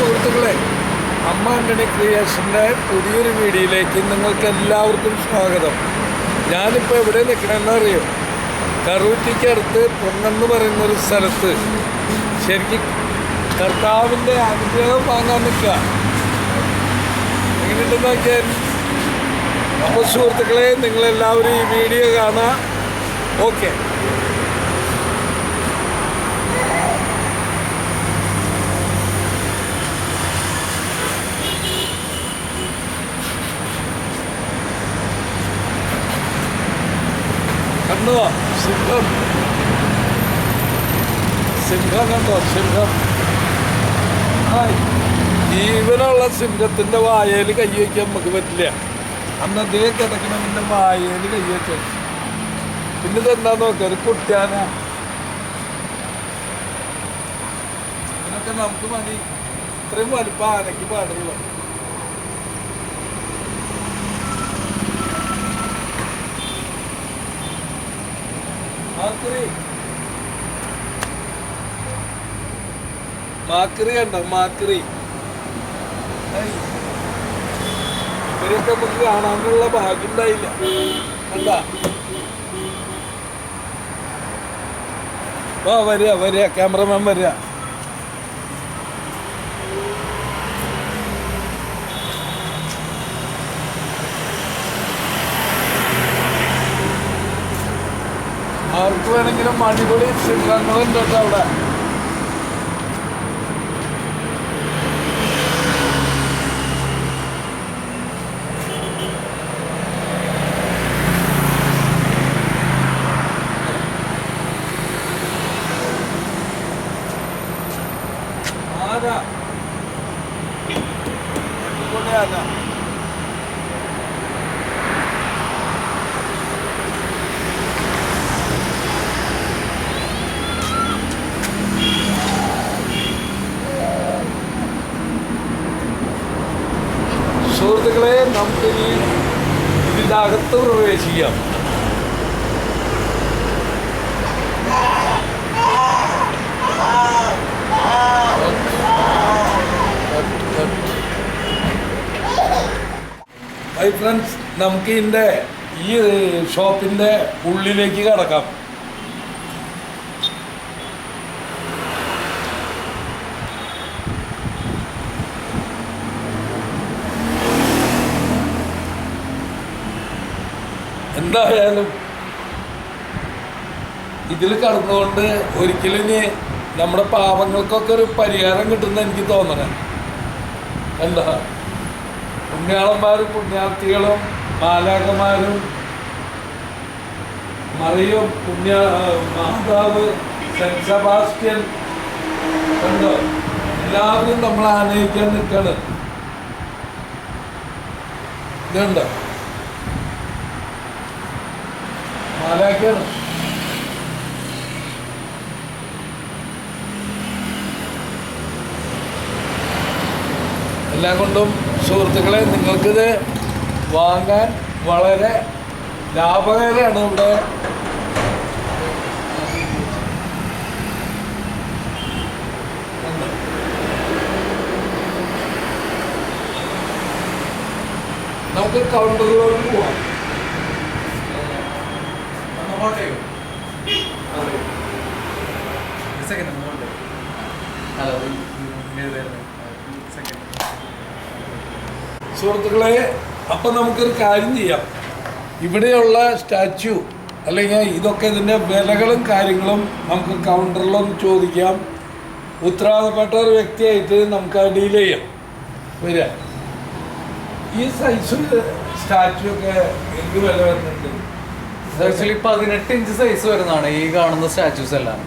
സുഹൃത്തുക്കളെ അമ്മ ആന്റണി ക്രിയേഷന്റെ പുതിയൊരു വീഡിയോയിലേക്ക് നിങ്ങൾക്ക് എല്ലാവർക്കും സ്വാഗതം. ഞാനിപ്പോൾ എവിടെ നിൽക്കണമെന്ന് അറിയോ? കറൂറ്റിക്കടുത്ത് പൊന്നെന്ന് പറയുന്ന ഒരു സ്ഥലത്ത്. ശരിക്കും കർത്താവിന്റെ അനുഗ്രഹം വാങ്ങാൻ നിൽക്കുക. എങ്ങനെയുണ്ട് നോക്കിയാൽ? അപ്പോൾ സുഹൃത്തുക്കളെ നിങ്ങളെല്ലാവരും ഈ വീഡിയോ കാണുക. ഓക്കെ കണ്ടോ സിംഹം സിംഹം സിംഹം ജീവനുള്ള സിംഹത്തിന്റെ വായയിൽ കൈ വയ്ക്കാൻ നമുക്ക് പറ്റില്ല. അന്ന് അതേ കിടക്കണതിന്റെ വായയിൽ കൈ വെച്ചു. പിന്നെ ഇതെന്താ നോക്ക ഒരു കുട്ടിയാന ഇതിനൊക്കെ നമുക്ക് മതി. ഇത്രയും വലുപ്പം ആനയ്ക്ക് പാടുള്ളൂ. മാക്രി മാക്രി കണ്ടോ? മാക്രി. ഹൈ. ഇവരൊക്കെ നമുക്ക് കാണാനുള്ള ഭാഗ്യം ഉണ്ടായില്ല കണ്ടാ? വാ വരിക വരിക. ക്യാമറമാൻ വരിക. ആർക്ക് വേണമെങ്കിലും അടിപൊളി സിംഹങ്ങളുണ്ട് കേട്ടോ അവിടെ. സുഹൃത്തുക്കളെ നമുക്ക് ഈ ഇതിന്റെ അകത്ത് പ്രവേശിക്കാം ഫ്രണ്ട്സ് നമുക്ക് ഇതിന്റെ ഈ ഷോപ്പിന്റെ ഉള്ളിലേക്ക് കടക്കാം. എന്തായാലും ഇതിൽ കടന്നുകൊണ്ട് ഒരിക്കലും ഇനി നമ്മുടെ പാവങ്ങൾക്കൊക്കെ ഒരു പരിഹാരം കിട്ടുന്ന എനിക്ക് തോന്നണേ. എന്താ? പുണ്യാളന്മാരും പുണ്യാർത്ഥികളും മാലാകന്മാരും മറിയും പുണ്യ മാതാവ് സെന്റ് സെബാസ്റ്റ്യൻ എല്ലാവരും നമ്മൾ ആനയിക്കാൻ നിൽക്കണം. ഇതുണ്ടോ? മാലാക്കാണ് എല്ലാം കൊണ്ടും സുഹൃത്തുക്കളെ നിങ്ങൾക്കിത് വാങ്ങാൻ വളരെ ലാഭകരമാണ് ഇവിടെ. നമുക്ക് കൗണ്ടറുകളിൽ പോവാം. Second hello. സെക്കൻഡ് സുഹൃത്തുക്കളെ അപ്പം നമുക്കൊരു കാര്യം ചെയ്യാം. ഇവിടെയുള്ള സ്റ്റാച്യു അല്ലെങ്കിൽ ഇതൊക്കെ ഇതിന്റെ വിലകളും കാര്യങ്ങളും നമുക്ക് കൗണ്ടറിലൊന്ന് ചോദിക്കാം. ഉത്തരവാദപ്പെട്ട ഒരു വ്യക്തിയായിട്ട് നമുക്ക് ഡീൽ ചെയ്യാം. വരിക. ഈ സൈസ് സ്റ്റാച്യു ഒക്കെ എന്ത് വില വരുന്നുണ്ട്? ആക്ച്വലി പതിനെട്ട് ഇഞ്ച് സൈസ് വരുന്നതാണ് ഈ കാണുന്ന സ്റ്റാച്യൂസ് എല്ലാം.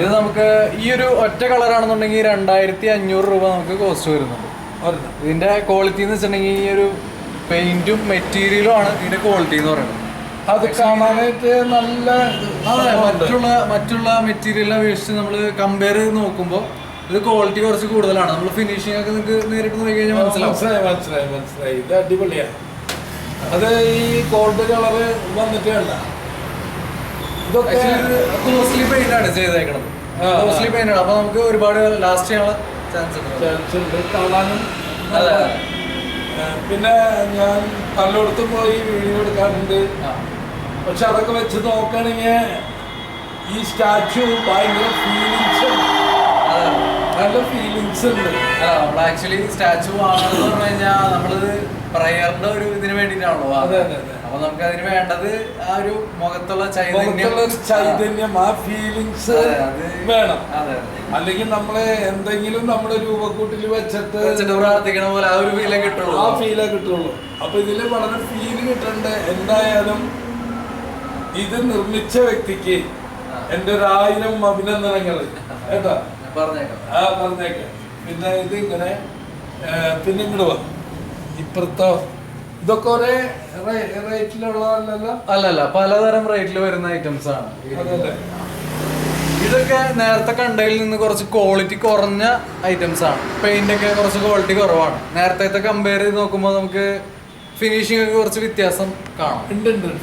ഇത് നമുക്ക് ഈ ഒരു ഒറ്റ കളറാണെന്നുണ്ടെങ്കിൽ രണ്ടായിരത്തി അഞ്ഞൂറ് രൂപ നമുക്ക് കോസ്റ്റ് വരുന്നുണ്ട്. ഇതിന്റെ ക്വാളിറ്റി എന്ന് വെച്ചിട്ടുണ്ടെങ്കിൽ ഈ ഒരു പെയിന്റും മെറ്റീരിയലും ആണ് ഇതിന്റെ ക്വാളിറ്റി എന്ന് പറയുന്നത്. അത് കാണാനായിട്ട് നല്ല മറ്റുള്ള മറ്റുള്ള മെറ്റീരിയലിനെ അപേക്ഷിച്ച് നമ്മൾ കമ്പയർ ചെയ്ത് നോക്കുമ്പോൾ ഇത് ക്വാളിറ്റി കുറച്ച് കൂടുതലാണ്. നമ്മൾ ഫിനിഷിംഗ് ഒക്കെ നിങ്ങൾക്ക് നേരിട്ട് നോക്കി കഴിഞ്ഞാൽ മനസ്സിലാവും. മനസ്സിലായി മനസ്സിലായി. ഇത് അടിപൊളിയാണ്. അത് ഈ ഗോൾഡ് കളർ വന്നിട്ടല്ല വേണ്ട ഇതൊക്കെ കോസ്റ്റ്ലി പെയിന്റ് ആണ് ചെയ്തേക്കണത്. കോസ്റ്റ്ലി പെയിന്റ് ആണ്. അപ്പൊ നമുക്ക് ഒരുപാട് ലാസ്റ്റ് ചെയ്യാനുള്ള ചാൻസ് ഉണ്ട്. ചാൻസ് ഉണ്ട്. കാണാനും പിന്നെ ഞാൻ പലയിടത്തും പോയി വീഡിയോ എടുക്കാറുണ്ട്. പക്ഷെ അതൊക്കെ വെച്ച് നോക്കണെങ്കിൽ ഈ സ്റ്റാച്ചു ഭയങ്കര ഫീലിങ്സ് നല്ല ഫീലിങ്സ് ഉണ്ട്. ആക്ച്വലി സ്റ്റാച്ചു വാങ്ങുന്നത് പറഞ്ഞു കഴിഞ്ഞാൽ നമ്മളിത് പ്രയറിന്റെ ഒരു ഇതിന് വേണ്ടിട്ടാണല്ലോ അതെ, അതെ, അതെ. അപ്പൊ നമുക്ക് അതിന് വേണ്ടത് ആ ഒരു മുഖത്തുള്ള ചൈതന്യം. ചൈതന്യം ആ ഫീലിങ്സ് വേണം. അതെ അല്ലെങ്കിൽ നമ്മളെ എന്തെങ്കിലും നമ്മുടെ രൂപക്കൂട്ടിൽ വെച്ചിട്ട് പ്രാർത്ഥിക്കണ പോലെ ആ ഒരു ഫീലേ കിട്ടുള്ളൂ. ആ ഫീലേ കിട്ടുള്ളൂ. അപ്പൊ ഇതിൽ വളരെ ഫീൽ കിട്ടണ്ട? എന്തായാലും ഇത് നിർമ്മിച്ച വ്യക്തിക്ക് എന്റെ ഒരു ആയിരം അഭിനന്ദനങ്ങൾ. കേട്ടോ? പറഞ്ഞേക്കാം. ആ പറഞ്ഞേക്കാം. പിന്നെ ഇത് ഇങ്ങനെ പിന്നെ ഇങ്ങോട്ട് വാ. ഇപ്പുറത്തോ? ഇതൊക്കെ ഒരേ റേറ്റിലുള്ളതല്ലല്ലോ? അല്ലല്ല പലതരം റേറ്റിൽ വരുന്ന ഐറ്റംസ് ആണ്. ഇതൊക്കെ നേരത്തെ കണ്ടതിൽ നിന്ന് കുറച്ച് ക്വാളിറ്റി കുറഞ്ഞ ഐറ്റംസ് ആണ്. പെയിന്റ് ഒക്കെ കുറച്ച് ക്വാളിറ്റി കുറവാണ്. നേരത്തെ കമ്പയർ ചെയ്ത് നോക്കുമ്പോൾ നമുക്ക് ഫിനിഷിംഗ് ഒക്കെ കുറച്ച് വ്യത്യാസം കാണാം.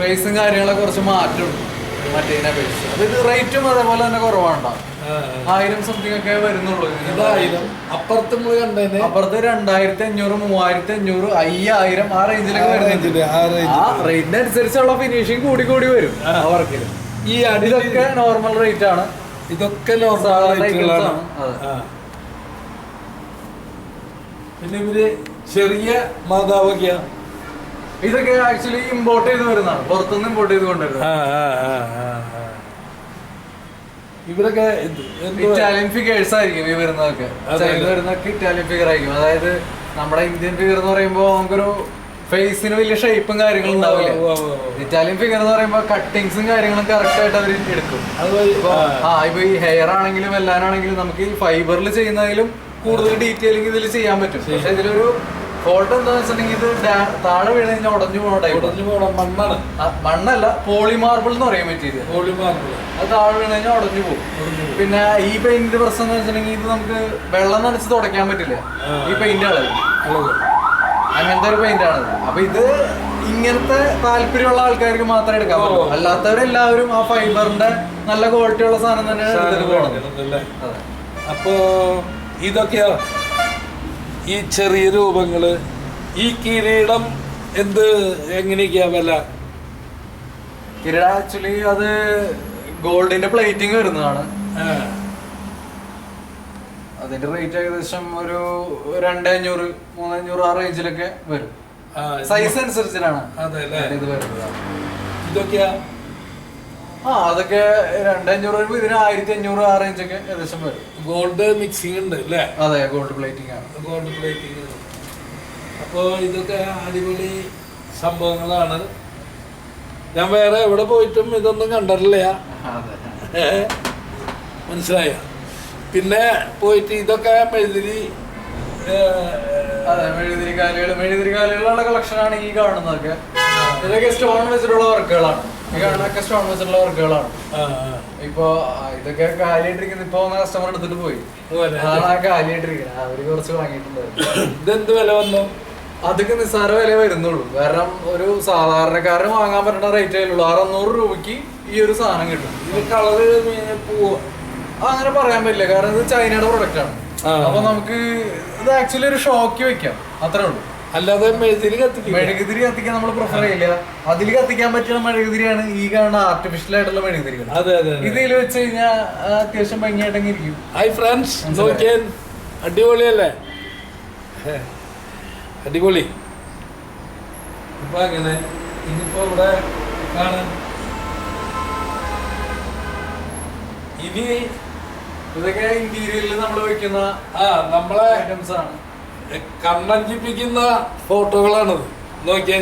ഫേസും കാര്യങ്ങളൊക്കെ കുറച്ച് മാറ്റമുണ്ട് മറ്റേതിനെ അപേക്ഷിച്ച് അപ്പൊ ഇത് റേറ്റും അതേപോലെ തന്നെ കുറവാണ് ആ, ആ. ആയിരം സംതിങ് ഒക്കെ വരുന്നുള്ളൂ. ഇതായിരം അപ്പുറത്ത് നമ്മൾ കണ്ടതിന് അപ്പുറത്ത് രണ്ടായിരത്തി അഞ്ഞൂറ് മൂവായിരത്തി അഞ്ഞൂറ് അയ്യായിരം ആ റേഞ്ചിലൊക്കെ വരുന്നുണ്ട് ആ റേറ്റിന് അനുസരിച്ചുള്ള ഫിനിഷിങ് കൂടി കൂടി വരും ആ. വർക്കിൽ ഈ അടിയിലൊക്കെ നോർമൽ റേറ്റ് ആണ്. ഇതൊക്കെ. പിന്നെ ഇവർ ചെറിയ മാതാവൊക്കെയാ ഇതൊക്കെ ആക്ച്വലി ഇമ്പോർട്ട് ചെയ്ത് വരുന്നതാണ്. പുറത്തുനിന്ന് ഇമ്പോർട്ട് ചെയ്ത് കൊണ്ടുവരുന്നത്. ഇവരൊക്കെ ഇറ്റാലിയൻ ഫിഗേഴ്സ് ആയിരിക്കും ഈ വരുന്നതൊക്കെ. വരുന്നൊക്കെ ഇറ്റാലിയൻ ഫിഗർ ആയിരിക്കും. അതായത് നമ്മുടെ ഇന്ത്യൻ ഫിഗർ എന്ന് പറയുമ്പോൾ നമുക്കൊരു ഫേസിന് വലിയ ഷേപ്പും കാര്യങ്ങളും ഉണ്ടാവില്ല. ഇറ്റാലിയൻ ഫിഗർ എന്ന് പറയുമ്പോൾ കട്ടിങ്സും കാര്യങ്ങളും കറക്റ്റ് ആയിട്ട് അവർ എടുക്കും. ആ. ഇപ്പൊ ഈ ഹെയർ ആണെങ്കിലും എല്ലാനാണെങ്കിലും നമുക്ക് ഈ ഫൈബറിൽ ചെയ്യുന്നതിലും കൂടുതൽ ഡീറ്റെയിലിംഗ് ഇതിൽ ചെയ്യാൻ പറ്റും. പക്ഷെ ഇതിലൊരു ഫോൾട്ട് എന്താ വെച്ചിട്ടുണ്ടെങ്കിൽ ഇത് താഴെ വീണ് കഴിഞ്ഞാൽ ഉടഞ്ഞു പോകണ ടൈപ്പ് ഉടഞ്ഞു പോകണം മണ്ണാണ്. മണ്ണല്ല പോളി മാർബിൾ എന്ന് പറയും മെറ്റീരിയൽ പോളിമാർബിൾ അത് താഴെ വീണ് കഴിഞ്ഞാൽ ഉടഞ്ഞു പോകും. പിന്നെ ഈ പെയിന്റിന്റെ പ്രശ്നം എന്ന് വെച്ചിട്ടുണ്ടെങ്കിൽ ഇത് നമുക്ക് വെള്ളം നനച്ച് തുടയ്ക്കാൻ പറ്റില്ല. ഈ പെയിന്റ് ആണ്. അങ്ങനത്തെ ഒരു പെയിന്റ് ആണ്. അപ്പൊ ഇത് ഇങ്ങനത്തെ താല്പര്യമുള്ള ആൾക്കാർക്ക് മാത്രമേ എടുക്കാൻ പറ്റൂ. അല്ലാത്തവരെല്ലാവരും ആ ഫൈബറിന്റെ നല്ല ക്വാളിറ്റി ഉള്ള സാധനം തന്നെ എടുത്തിട്ട് പോകണം. അതെ. അപ്പോ ഇതൊക്കെയാ? ഈ ചെറിയ രൂപങ്ങൾ ഈ കിരീടം എന്ത് എങ്ങനെയൊക്കെയാ വില? കിരീടം ആക്ച്വലി അത് ഗോൾഡിന്റെ പ്ലേറ്റിംഗ് വരുന്നതാണ്. അതിന്റെ റേറ്റ് ഏകദേശം ഒരു രണ്ടേ അഞ്ഞൂറ് മൂന്നഞ്ഞൂറ് ആ റേഞ്ചിലൊക്കെ വരും. സൈസ് അനുസരിച്ചിട്ടാണ് അതെ അല്ലേ? ഇത് വരുന്നത്. ഇതൊക്കെയാ? ആ അതൊക്കെ രണ്ടഞ്ഞൂറ് വരുമ്പോ ഇതിന് ആയിരത്തി അഞ്ഞൂറ് ആ റേഞ്ചൊക്കെ ഏകദേശം വരും. ഗോൾഡ് മിക്സിംഗ് ഉണ്ട് അല്ലേ? അതെ ഗോൾഡ് പ്ലേറ്റിംഗ് ആണ്. ഗോൾഡ് പ്ലേറ്റിംഗ് അപ്പോൾ ഇതൊക്കെ അടിപൊളി സംഭവങ്ങളാണ്. ഞാൻ വേറെ എവിടെ പോയിട്ടും ഇതൊന്നും കണ്ടിട്ടില്ല? മനസ്സിലായ? പിന്നെ പോയിട്ട് ഇതൊക്കെ മെഴുതിരി അതെ മെഴുതിരി കാലുകൾ മെഴുതിരി കാലുകളുള്ള കളക്ഷനാണ് ഈ കാണുന്നതൊക്കെ. ഇതൊക്കെ സ്റ്റോൺ വെച്ചിട്ടുള്ള വർക്കുകളാണ് ഈ കാണുന്നതൊക്കെ സ്റ്റോൺ വർക്കുകളാണ്. ഇപ്പൊ ഇതൊക്കെ കാലിയായിട്ടിരിക്കുന്ന ഇപ്പൊ വന്ന കസ്റ്റമർ എടുത്തിട്ട് പോയി. അതാണ് കാലിയായിട്ടിരിക്കുന്നത് അവർ കുറച്ച് വാങ്ങിയിട്ടുണ്ടായിരുന്നു. ഇതെന്ത് വില വന്നു? അതൊക്കെ നിസ്സാര വില വരുന്നുള്ളൂ. കാരണം ഒരു സാധാരണക്കാരന് വാങ്ങാൻ പറ്റുന്ന റേറ്റ് ആയുള്ളൂ അറുന്നൂറ് രൂപയ്ക്ക് ഈ ഒരു സാധനം കിട്ടും. ഇത് കളറ് അങ്ങനെ പറയാൻ പറ്റില്ല. കാരണം ഇത് ചൈനയുടെ പ്രൊഡക്റ്റ് ആണ്. അപ്പൊ നമുക്ക് ഇത് ആക്ച്വലി ഒരു ഷോക്ക് വെക്കാം. അത്രേ ഉള്ളൂ. അല്ലാതെ മെഴുകുതിരി കത്തിക്കും മെഴുകുതിരി കത്തിക്കാൻ നമ്മൾ പ്രിഫർ ചെയ്യില്ല. അതിൽ കത്തിക്കാൻ പറ്റുന്ന മെഴുകുതിരിയാണ് ഈ കാണുന്ന ആർട്ടിഫിഷ്യൽ ആയിട്ടുള്ള മെഴുകുതിരി അതെ അതെ. ഇതിൽ വെച്ച് കഴിഞ്ഞാൽ അത്യാവശ്യം ഭംഗിയായിട്ടങ്ങ് ഇരിക്കും. ഹായ് ഫ്രണ്ട്സ് നോക്കിയാൽ അടിപൊളിയല്ലേ? അടിപൊളി. ഇപ്പൊ അങ്ങനെ ഇനിയിപ്പോ ഇവിടെ കാണാൻ ഇനി ഇതൊക്കെ ഇന്റീരിയറിൽ നമ്മൾ വെക്കുന്ന ആ നമ്മളെ ഐറ്റംസ് ആണ്. കണ്ണഞ്ചിപ്പിക്കുന്ന ഫോട്ടോകളാണത്. നോക്കിയേ.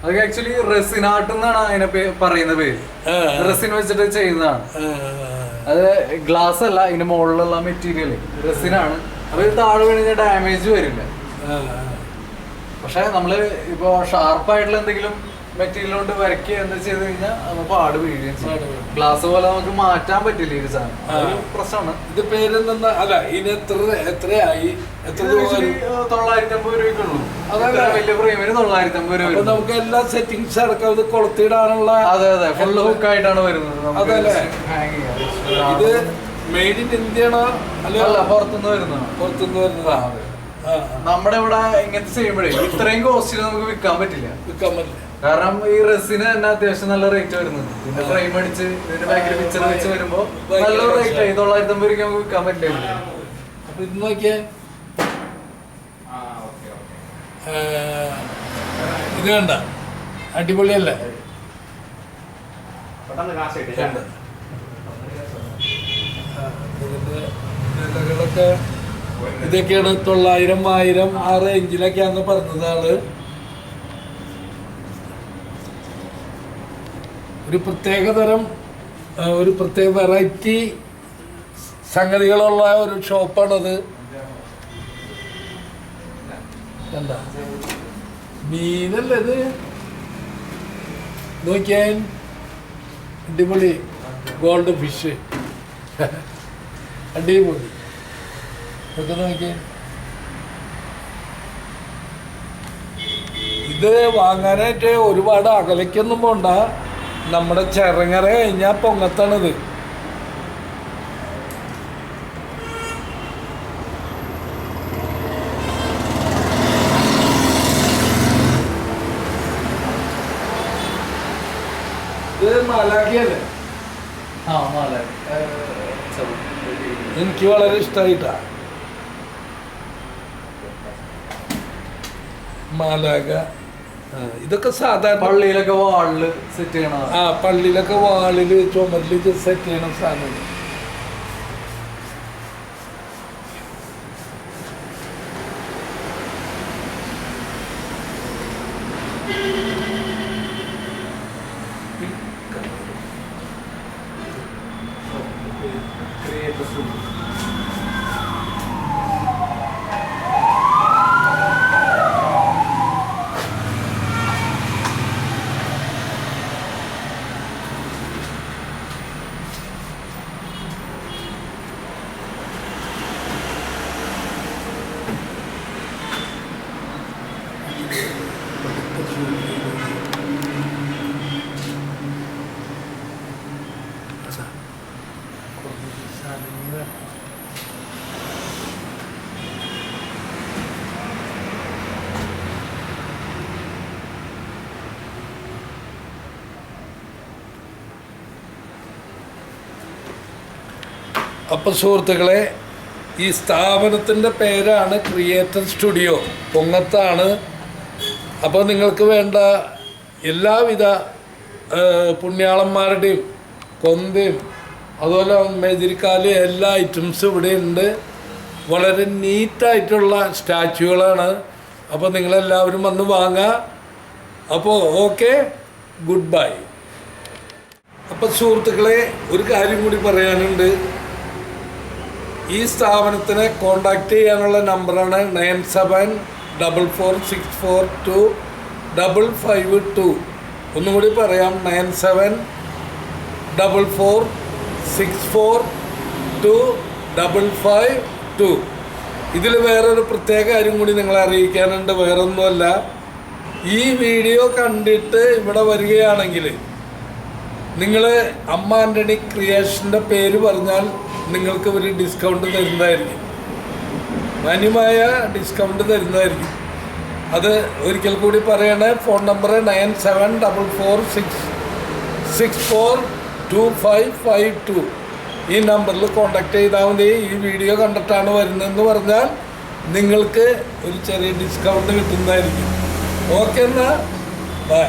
അതൊക്കെ ആക്ച്വലി റെസിൻ ആർട്ട് എന്നാണ് അതിനെ പറയുന്ന പേര്. റെസിൻ വെച്ചിട്ട് ചെയ്യുന്നതാണ്. അത് ഗ്ലാസ് അല്ല ഇതിന്റെ മുകളിലുള്ള മെറ്റീരിയൽ റെസിനാണ് അപ്പൊ ഇത് താഴെ വീണ് ഡാമേജ് വരില്ല. പക്ഷെ നമ്മൾ ഇപ്പൊ ഷാർപ്പായിട്ടുള്ള എന്തെങ്കിലും മെറ്റീരിയൽ കൊണ്ട് വരയ്ക്കുക എന്താ ചെയ്ത് കഴിഞ്ഞാൽ നമുക്ക് പാട് വീഴുകയും ചെയ്യും. ഗ്ലാസ് പോലെ നമുക്ക് മാറ്റാൻ പറ്റില്ല ഈ ഒരു സാധനം. അതൊരു പ്രശ്നമാണ്. ഇത് പേരെന്താ അല്ല ഇനി എത്ര എത്രയായി? എത്ര തൊള്ളായിരത്തി അമ്പത് രൂപയ്ക്കുള്ളൂ അതല്ലേ? വലിയ ഫ്രെയിമിന് തൊള്ളായിരത്തി അമ്പത് രൂപ നമുക്ക് എല്ലാ സെറ്റിങ്സ് അടക്കം ഇത് കൊളുത്തിടാനുള്ള അതെ അതെ. ഫുൾ ഹുക്ക് ആയിട്ടാണ് വരുന്നത് അതല്ലേ? ഇത് മെയ്ഡ് ഇൻ ഇന്ത്യ ആണോ അല്ല പുറത്തുനിന്ന് വരുന്നതാണ് പുറത്തുനിന്ന് വരുന്നതാ. ആ നമ്മുടെ ഇവിടെ ഇങ്ങനത്തെ ചെയ്യുമ്പോഴേ ഇത്രയും കോസ്റ്റിൽ നമുക്ക് വിൽക്കാൻ പറ്റില്ല. വിൽക്കാൻ പറ്റില്ല. കാരണം ഈ റെസിന് തന്നെ അത്യാവശ്യം നല്ല റേറ്റ് വരുന്നുണ്ട്. പിന്നെ ഫ്രെയിം അടിച്ച് ഭയങ്കര പിക്ചർ വെച്ച് വരുമ്പോ നല്ല റേറ്റ് ആയി തൊള്ളായിരത്തി അമ്പത് രൂപ നമുക്ക് വിൽക്കാൻ പറ്റില്ല അപ്പൊ ഇത് നോക്കിയേ. ഇത് കണ്ട. അടിപൊളിയല്ലേ? ഇതൊക്കെയാണ് തൊള്ളായിരം ആയിരം ആ റേഞ്ചിലൊക്കെയാന്ന് പറഞ്ഞത് ആൾ ഒരു പ്രത്യേകതരം ഒരു പ്രത്യേക വെറൈറ്റി സംഗതികളുള്ള ഒരു ഷോപ്പാണത് കണ്ട മീനല്ലേ ഇത്? നോക്കിയാൻ അടിപൊളി ഗോൾഡ് ഫിഷ് അടിപൊളി. ഇതൊക്കെ നോക്കിയാൽ ഇത് വാങ്ങാനായിട്ട് ഒരുപാട് അകലയ്ക്കൊന്നും പോണ്ട. നമ്മുടെ ചെറങ്ങര കഴിഞ്ഞാൽ പൊങ്ങത്താണിത്. എനിക്ക് വളരെ ഇഷ്ടമായിട്ടാ മാലാഖ ആ, ഇതൊക്കെ സാധാരണ പള്ളിയിലൊക്കെ വാളിൽ സെറ്റ് ചെയ്യണ ആ പള്ളിയിലൊക്കെ വാളിൽ ചുമരിൽ സെറ്റ് ചെയ്യണ സാധനം അപ്പം സുഹൃത്തുക്കളെ ഈ സ്ഥാപനത്തിന്റെ പേരാണ് ക്രിയേറ്റർ സ്റ്റുഡിയോ. പൊങ്ങത്താണ്. അപ്പോൾ നിങ്ങൾക്ക് വേണ്ട എല്ലാവിധ പുണ്യാളന്മാരുടെയും കൊന്തയും അതുപോലെ മേതിരിക്കാൽ എല്ലാ ഐറ്റംസും ഇവിടെ ഉണ്ട്. വളരെ നീറ്റായിട്ടുള്ള സ്റ്റാച്യൂകളാണ് അപ്പോൾ നിങ്ങളെല്ലാവരും വന്ന് വാങ്ങുക അപ്പോൾ ഓക്കെ ഗുഡ് ബൈ. അപ്പോൾ സുഹൃത്തുക്കളെ ഒരു കാര്യം കൂടി പറയാനുണ്ട്. ഈ സ്ഥാപനത്തിനെ കോണ്ടാക്ട് ചെയ്യാനുള്ള നമ്പറാണ് nine seven double four six four two double five two. ഒന്നും കൂടി പറയാം nine seven double four six four two double five two. ഇതിൽ വേറൊരു പ്രത്യേക കാര്യം കൂടി നിങ്ങളെ അറിയിക്കാനുണ്ട് വേറൊന്നുമല്ല. ഈ വീഡിയോ കണ്ടിട്ട് ഇവിടെ വരികയാണെങ്കിൽ നിങ്ങൾ അമ്മ ആന്റണി ക്രിയേഷന്റെ പേര് പറഞ്ഞാൽ നിങ്ങൾക്ക് ഒരു ഡിസ്കൗണ്ട് തരുന്നതായിരിക്കും. മാന്യമായ ഡിസ്കൗണ്ട് തരുന്നതായിരിക്കും. അത് ഒരിക്കൽ കൂടി പറയണേ phone number nine seven double four six six four two five five two. ഈ നമ്പറിൽ കോണ്ടാക്ട് ചെയ്താൽ മതി. ഈ വീഡിയോ കണ്ടിട്ടാണ് വരുന്നതെന്ന് പറഞ്ഞാൽ നിങ്ങൾക്ക് ഒരു ചെറിയ ഡിസ്കൗണ്ട് കിട്ടുന്നതായിരിക്കും. ഓക്കെ എന്നാൽ ബൈ